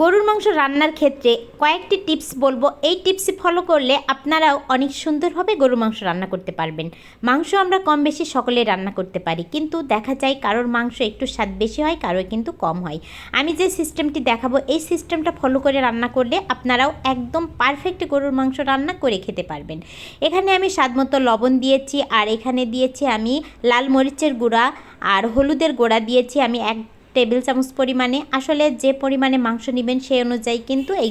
গরুর মাংস রান্নার ক্ষেত্রে কয়েকটি টিপস বলব। এই টিপস ফলো করলে আপনারাও অনেক সুন্দরভাবে গরুর মাংস রান্না করতে পারবেন। মাংস আমরা কম বেশি সকলে রান্না করতে পারি, কিন্তু দেখা যায় কারোর মাংস একটু স্বাদ বেশি হয়, কারোর কিন্তু কম হয়। আমি যে সিস্টেমটি দেখাবো, এই সিস্টেমটা ফলো করে রান্না করলে আপনারাও একদম পারফেক্ট গরুর মাংস রান্না করে খেতে পারবেন। এখানে আমি স্বাদ মতো লবণ দিয়েছি, আর এখানে দিয়েছি আমি লাল মরিচের গুঁড়া, আর হলুদের গুঁড়া দিয়েছি আমি এক টেবিল চামচ পরিমাণে, আসলে যে পরিমাণে মাংস নেবেন সেই অনুযায়ী কিন্তু এই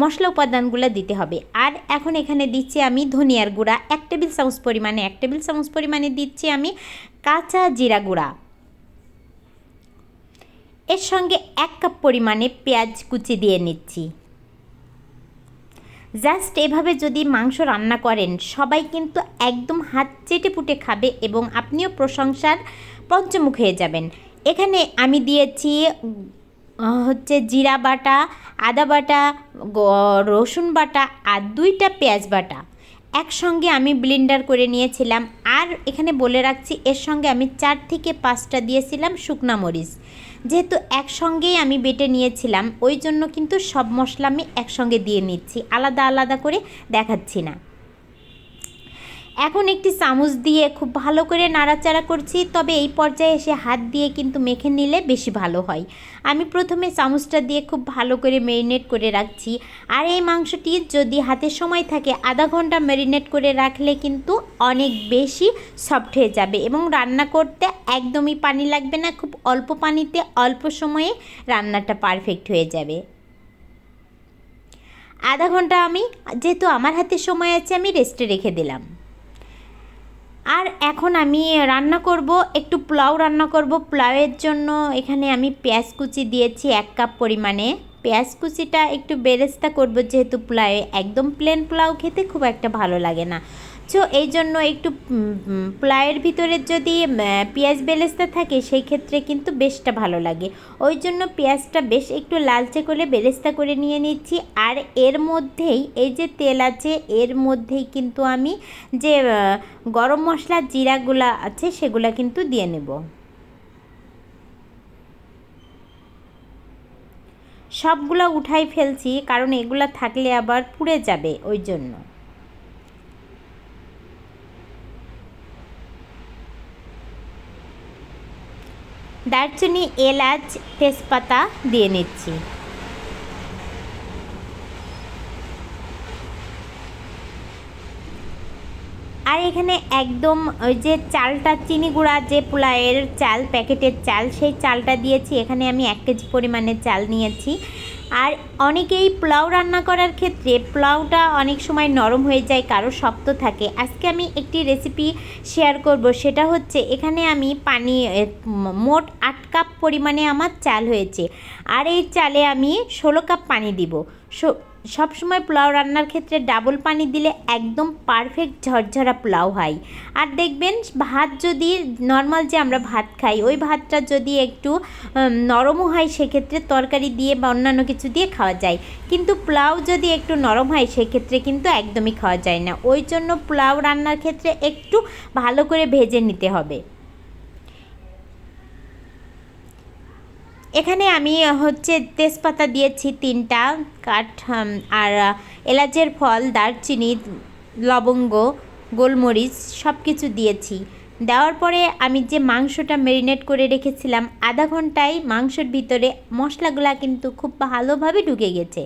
মশলা উপাদানগুলো দিতে হবে। আর এখন এখানে দিচ্ছি আমি ধনিয়ার গুঁড়া, এক টেবিল চামচ পরিমাণে, এক টেবিল চামচ পরিমাণে দিচ্ছি আমি কাঁচা জিরা গুঁড়া। এর সঙ্গে এক কাপ পরিমাণে পেঁয়াজ কুচি দিয়ে নিচ্ছি। জাস্ট এভাবে যদি মাংস রান্না করেন, সবাই কিন্তু একদম হাত চেটে পুটে খাবে এবং আপনিও প্রশংসার পঞ্চমুখ হয়ে যাবেন। এখানে আমি দিয়েছি হচ্ছে জিরা বাটা, আদা বাটা রসুন বাটা আর দুইটা পেঁয়াজ বাটা। একসঙ্গে আমি ব্লেন্ডার করে নিয়েছিলাম আর এখানে বলে রাখছি এর সঙ্গে আমি চার থেকে পাঁচটা দিয়েছিলাম শুকনা মরিচ। যেহেতু একসঙ্গেই আমি বেটে নিয়েছিলাম, ওই জন্য কিন্তু সব মশলা আমি একসঙ্গে দিয়ে নিচ্ছি, আলাদা আলাদা করে দেখাচ্ছি না। এখন একটি চামচ দিয়ে খুব ভালো করে নাড়াচাড়া করছি, তবে এই পর্যায়ে এসে হাত দিয়ে কিন্তু মেখে নিলে বেশি ভালো হয়। আমি প্রথমে চামচটা দিয়ে খুব ভালো করে ম্যারিনেট করে রাখছি। আর এই মাংসটি যদি হাতে সময় থাকে, আধা ঘণ্টা ম্যারিনেট করে রাখলে কিন্তু অনেক বেশি সফট হয়ে যাবে এবং রান্না করতে একদমই পানি লাগবে না, খুব অল্প পানিতে অল্প সময়ে রান্নাটা পারফেক্ট হয়ে যাবে। আধা ঘণ্টা আমি, যেহেতু আমার হাতে সময় আছে, আমি রেস্টে রেখে দিলাম। আর এখন আমি রান্না করব, একটু পোলাও রান্না করব। পোলাওয়ের জন্য এখানে আমি পেঁয়াজ কুচি দিয়েছি এক কাপ পরিমাণে। পেঁয়াজ কুচিটা একটু বেরেস্তা করব, যেহেতু পোলাওয়ে একদম প্লেন পোলাও খেতে খুব একটা ভালো লাগে না। সো এই জন্য একটু প্লায়ের ভিতরে যদি পেঁয়াজ বেলেস্তা থাকে, সেই ক্ষেত্রে কিন্তু বেশটা ভালো লাগে। ওই জন্য পেঁয়াজটা বেশ একটু লালচে করে বেলেস্তা করে নিয়ে নিচ্ছি। আর এর মধ্যেই, এই যে তেল আছে, এর মধ্যেই কিন্তু আমি যে গরম মশলা জিরাগুলা আছে, সেগুলা কিন্তু দিয়ে নেব। সবগুলো উঠাই ফেলছি, কারণ এগুলা থাকলে আবার পুড়ে যাবে, ওই জন্য। দারচিনি, এলাচ, তেজপাতা দিয়ে নিচ্ছি। আর এখানে একদম ওই যে চালটা, চিনি গুঁড়া যে পোলায়ের চাল, প্যাকেটের চাল, সেই চালটা দিয়েছি। এখানে আমি এক কেজি পরিমাণে চাল নিয়েছি। আর অনেকেই পোলাও রান্না করার ক্ষেত্রে পোলাওটা অনেক সময় নরম হয়ে যায়, কারও শক্ত থাকে। আজকে আমি একটি রেসিপি শেয়ার করব, সেটা হচ্ছে এখানে আমি পানি মোট আট কাপ পরিমাণে আমার চাল হয়েছে। আর এই চালে আমি ষোলো কাপ পানি দিব। সব সময় পোলাও রান্নার ক্ষেত্রে ডাবল পানি দিলে একদম পারফেক্ট ঝরঝরা পোলাও হয়। আর দেখবেন ভাত যদি নর্মাল যে আমরা ভাত খাই, ওই ভাতটা যদি একটু নরমও হয়, সেক্ষেত্রে তরকারি দিয়ে বা অন্যান্য কিছু দিয়ে খাওয়া যায়। কিন্তু পোলাও যদি একটু নরম হয়, সেক্ষেত্রে কিন্তু একদমই খাওয়া যায় না। ওই জন্য পোলাও রান্নার ক্ষেত্রে একটু ভালো করে ভেজে নিতে হবে। এখানে আমি হচ্ছে তেজপাতা দিয়েছি তিনটা, কাঠ আর এলাচের ফল, দারচিনি, লবঙ্গ, গোলমরিচ সব কিছু দিয়েছি। দেওয়ার পরে আমি যে মাংসটা ম্যারিনেট করে রেখেছিলাম, আধা ঘন্টায় মাংসের ভিতরে মশলাগুলা কিন্তু খুব ভালোভাবে ঢুকে গেছে।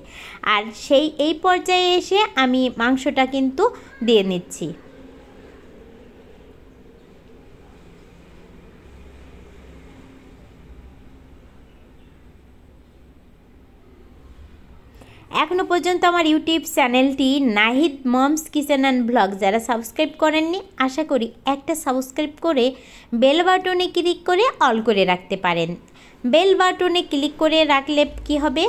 আর সেই, এই পর্যায়ে এসে আমি মাংসটা কিন্তু দিয়ে নিচ্ছি। এখনও পর্যন্ত আমার ইউটিউব চ্যানেলটি Nahid moms kitchen and blog যারা সাবস্ক্রাইব করেননি, আশা করি একটা সাবস্ক্রাইব করে বেল বাটনে ক্লিক করে অল করে রাখতে পারেন। বেল বাটনে ক্লিক করে রাখলে কি হবে?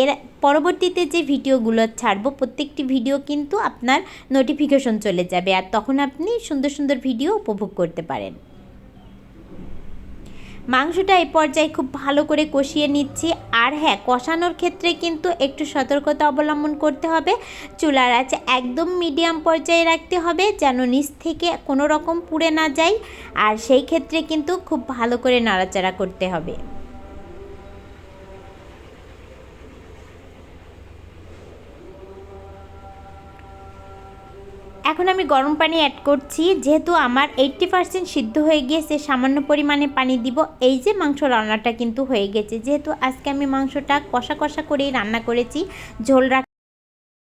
এর পরবর্তীতে যে ভিডিওগুলো ছাড়বো, প্রত্যেকটি ভিডিও কিন্তু আপনার নোটিফিকেশন চলে যাবে আর তখন আপনি সুন্দর সুন্দর ভিডিও উপভোগ করতে পারেন। মাংসটা এই পর্যায়ে খুব ভালো করে কষিয়ে নিচ্ছি। আর হ্যাঁ কষানোর ক্ষেত্রে কিন্তু একটু সতর্কতা অবলম্বন করতে হবে। চুলার আছে একদম মিডিয়াম পর্যায়ে রাখতে হবে যেন নিচ থেকে কোনো রকম পুড়ে না যায়। আর সেই ক্ষেত্রে কিন্তু খুব ভালো করে নাড়াচাড়া করতে হবে। এখন আমি গরম পানি অ্যাড করছি, যেহেতু আমার এইট্টি পার্সেন্ট সিদ্ধ হয়ে গিয়েছে, সামান্য পরিমাণে পানি দিব। এই যে মাংস রান্নাটা কিন্তু হয়ে গেছে, যেহেতু আজকে আমি মাংসটা কষা কষা করেই রান্না করেছি, ঝোল রাখ